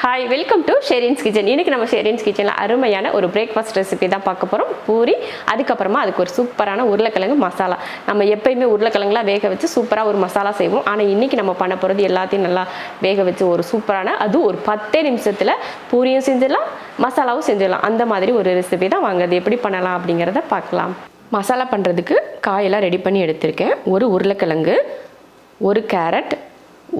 Hi welcome to Sherin's kitchen இன்னைக்கு நம்ம ஷெரின்ஸ் கிச்சனில் அருமையான ஒரு பிரேக்ஃபாஸ்ட் ரெசிபி தான் பார்க்க போகிறோம் பூரி அதுக்கப்புறமா அதுக்கு ஒரு சூப்பரான உருளைக்கிழங்கு மசாலா. நம்ம எப்பயுமே உருளைக்கிழங்குலாம் வேக வச்சு சூப்பராக ஒரு மசாலா செய்வோம். ஆனால் இன்றைக்கி நம்ம பண்ண போகிறது எல்லாத்தையும் நல்லா வேக வச்சு ஒரு சூப்பரான அது ஒரு பத்தே நிமிஷத்தில் பூரியும் செஞ்சிடலாம் மசாலாவும் செஞ்சிடலாம். அந்த மாதிரி ஒரு ரெசிபி தான் வாங்க அது எப்படி பண்ணலாம் அப்படிங்கிறத பார்க்கலாம். மசாலா பண்ணுறதுக்கு காயெல்லாம் ரெடி பண்ணி எடுத்திருக்கேன். ஒரு உருளைக்கிழங்கு ஒரு கேரட்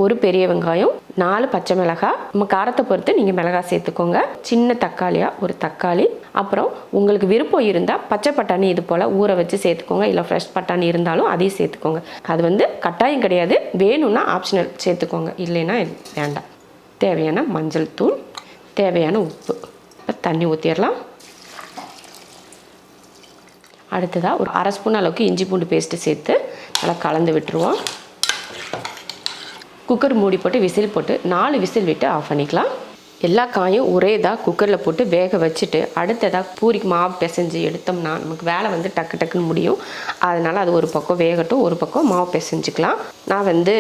ஒரு பெரிய வெங்காயம் நாலு பச்சை மிளகாய் நம்ம காரத்தை பொறுத்து நீங்கள் மிளகாய் சேர்த்துக்கோங்க. சின்ன தக்காளியாக ஒரு தக்காளி. அப்புறம் உங்களுக்கு விருப்பம் இருந்தால் பச்சை பட்டாணி இது போல் ஊற வச்சு சேர்த்துக்கோங்க. இல்லை ஃப்ரெஷ் பட்டாணி இருந்தாலும் அதையும் சேர்த்துக்கோங்க. அது வந்து கட்டாயம் கிடையாது. வேணும்னா ஆப்ஷனல் சேர்த்துக்கோங்க. இல்லைன்னா வேண்டாம். தேவையான மஞ்சள் தூள் தேவையான உப்பு. இப்போ தண்ணி ஊற்றிடலாம் அடுத்ததாக ஒரு அரை ஸ்பூன் அளவுக்கு இஞ்சி பூண்டு பேஸ்ட்டு சேர்த்து நல்லா கலந்து விட்டுருவோம். குக்கர் மூடி போட்டு விசில் போட்டு நாலு விசில் விட்டு ஆஃப் பண்ணிக்கலாம். எல்லா காயும் ஒரே இதாக குக்கரில் போட்டு வேக வச்சுட்டு அடுத்ததாக பூரிக்கு மாவு பிசைஞ்சு எடுத்தோம்னா நமக்கு வேலை வந்து டக்கு டக்குன்னு முடியும். அதனால் அது ஒரு பக்கம் வேகட்டும் ஒரு பக்கம் மாவு பிசைஞ்சிக்கலாம். நான் வந்து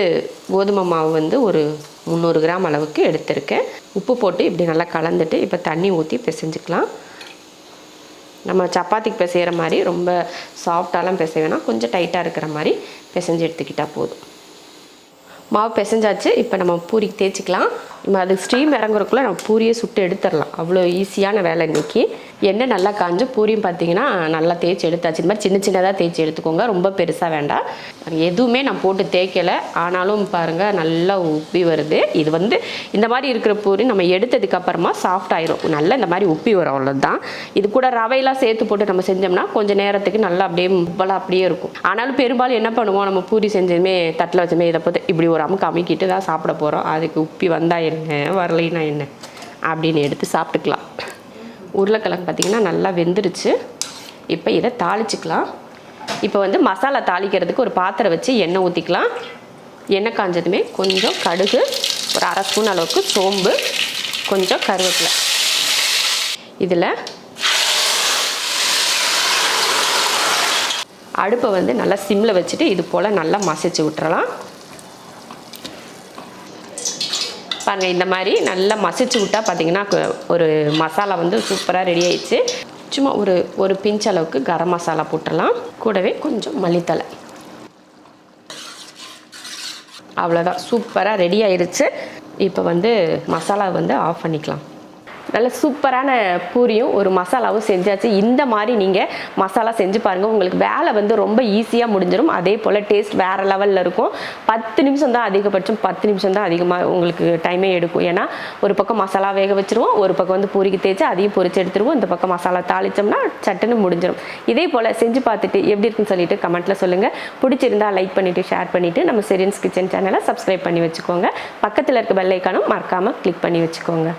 கோதுமை மாவு வந்து ஒரு முந்நூறு கிராம் அளவுக்கு எடுத்திருக்கேன். உப்பு போட்டு இப்படி நல்லா கலந்துட்டு இப்போ தண்ணி ஊற்றி பிசைஞ்சிக்கலாம். நம்ம சப்பாத்திக்கு பிசைகிற மாதிரி ரொம்ப சாஃப்டாலாம் பிசை வேணாம். கொஞ்சம் டைட்டாக இருக்கிற மாதிரி பிசைஞ்சு எடுத்துக்கிட்டால் போதும். மாவு பிசைஞ்சாச்சு இப்போ நம்ம பூரிக்கு தேய்ச்சிக்கலாம். நம்ம அது ஸ்டீம் இறங்குறதுக்குள்ளே நம்ம பூரியை சுட்டு எடுத்துடலாம். அவ்வளோ ஈஸியான வேலை இன்றைக்கி எண்ணெய் நல்லா காஞ்சு பூரியும் பார்த்தீங்கன்னா நல்லா தேய்ச்சி எடுத்தாச்சு. இந்த மாதிரி சின்ன சின்னதாக தேய்ச்சி எடுத்துக்கோங்க. ரொம்ப பெருசாக வேண்டாம். எதுவுமே நான் போட்டு தேய்க்கலை. ஆனாலும் பாருங்கள் நல்லா உப்பி வருது. இது வந்து இந்த மாதிரி இருக்கிற பூரி நம்ம எடுத்ததுக்கப்புறமா சாஃப்ட் ஆயிரும். நல்லா இந்த மாதிரி உப்பி வரும். அவ்வளோதான் இது கூட ரவையெல்லாம் சேர்த்து போட்டு நம்ம செஞ்சோம்னா கொஞ்சம் நேரத்துக்கு நல்லா அப்படியே உப்பலாக அப்படியே இருக்கும். ஆனாலும் பெரும்பாலும் என்ன பண்ணுவோம்? நம்ம பூரி செஞ்சதுமே தட்டில் வச்சுமே இதை பார்த்து இப்படி ஒரு அமுக்கு அமுக்கிட்டு தான் சாப்பிட போகிறோம் அதுக்கு உப்பி வந்தால் என்ன வரலைன்னா என்ன? அப்படின்னு எடுத்து சாப்பிட்டுக்கலாம். உருளைக்கிழங்கு பார்த்திங்கன்னா நல்லா வெந்துருச்சு. இப்போ இதை தாளிச்சுக்கலாம். இப்போ வந்து மசாலா தாளிக்கிறதுக்கு ஒரு பாத்திரம் வச்சு எண்ணெய் ஊற்றிக்கலாம் எண்ணெய் காஞ்சதுமே கொஞ்சம் கடுகு ஒரு அரை ஸ்பூன் அளவுக்கு சோம்பு கொஞ்சம் கருவேப்பிலை. இதில் அடுப்பை வந்து நல்லா சிம்மில் வச்சுட்டு இது போல் நல்லா மசிச்சு விட்டுறலாம். பாருங்கள் இந்த மாதிரி நல்லா மசிச்சு விட்டா பார்த்தீங்கன்னா ஒரு மசாலா வந்து சூப்பராக ரெடி ஆயிடுச்சு. சும்மா ஒரு ஒரு பிஞ்ச் அளவுக்கு கரம் மசாலா போட்டுடலாம். கூடவே கொஞ்சம் மல்லித்தலை அவ்வளோதான் சூப்பராக ரெடி ஆயிடுச்சு இப்போ வந்து மசாலா வந்து ஆஃப் பண்ணிக்கலாம். நல்ல சூப்பரான பூரியும் ஒரு மசாலாவும் செஞ்சாச்சு. இந்த மாதிரி நீங்கள் மசாலா செஞ்சு பாருங்கள் உங்களுக்கு வேலை வந்து ரொம்ப ஈஸியாக முடிஞ்சிடும் அதே போல் டேஸ்ட் வேறு லெவலில் இருக்கும். பத்து நிமிஷம் தான் அதிகபட்சம். பத்து நிமிஷம் தான் அதிகமாக உங்களுக்கு டைமே எடுக்கும். ஏன்னா ஒரு பக்கம் மசாலா வேக வச்சுருவோம். ஒரு பக்கம் வந்து பூரிக்கு தேய்ச்சி அதையும் பொரிச்சு எடுத்துருவோம். இந்த பக்கம் மசாலா தாளித்தோம்னா சட்டுன்னு முடிஞ்சிடும் இதே போல் செஞ்சு பார்த்துட்டு எப்படி இருக்குன்னு சொல்லிட்டு கமெண்ட்டில் சொல்லுங்கள் பிடிச்சிருந்தா லைக் பண்ணிவிட்டு ஷேர் பண்ணிவிட்டு நம்ம செரியன்ஸ் கிச்சன் சேனலை சப்ஸ்கிரைப் பண்ணி வச்சுக்கோங்க. பக்கத்தில் இருக்க பெல்லைக்கானும் மறக்காமல் கிளிக் பண்ணி வச்சுக்கோங்க.